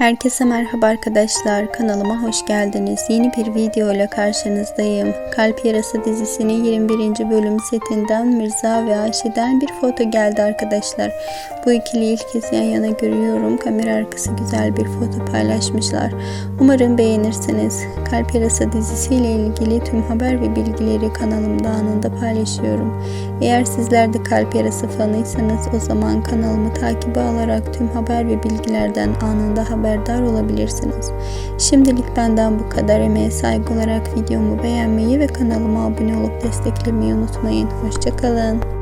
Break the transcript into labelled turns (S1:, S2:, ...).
S1: Herkese merhaba arkadaşlar. Kanalıma hoş geldiniz. Yeni bir video ile karşınızdayım. Kalp Yarası dizisinin 21. bölüm setinden Mirza ve Ayşe'den bir foto geldi arkadaşlar. Bu ikiliyi ilk kez yan yana görüyorum. Kamera arkası güzel bir foto paylaşmışlar. Umarım beğenirsiniz. Kalp Yarası dizisiyle ilgili tüm haber ve bilgileri kanalımda anında paylaşıyorum. Eğer sizler de Kalp Yarası fanıysanız o zaman kanalımı takibe alarak tüm haber ve bilgilerden anında haberdar olabilirsiniz. Şimdilik benden bu kadar emeğe saygı olarak videomu beğenmeyi ve kanalıma abone olup desteklemeyi unutmayın. Hoşçakalın.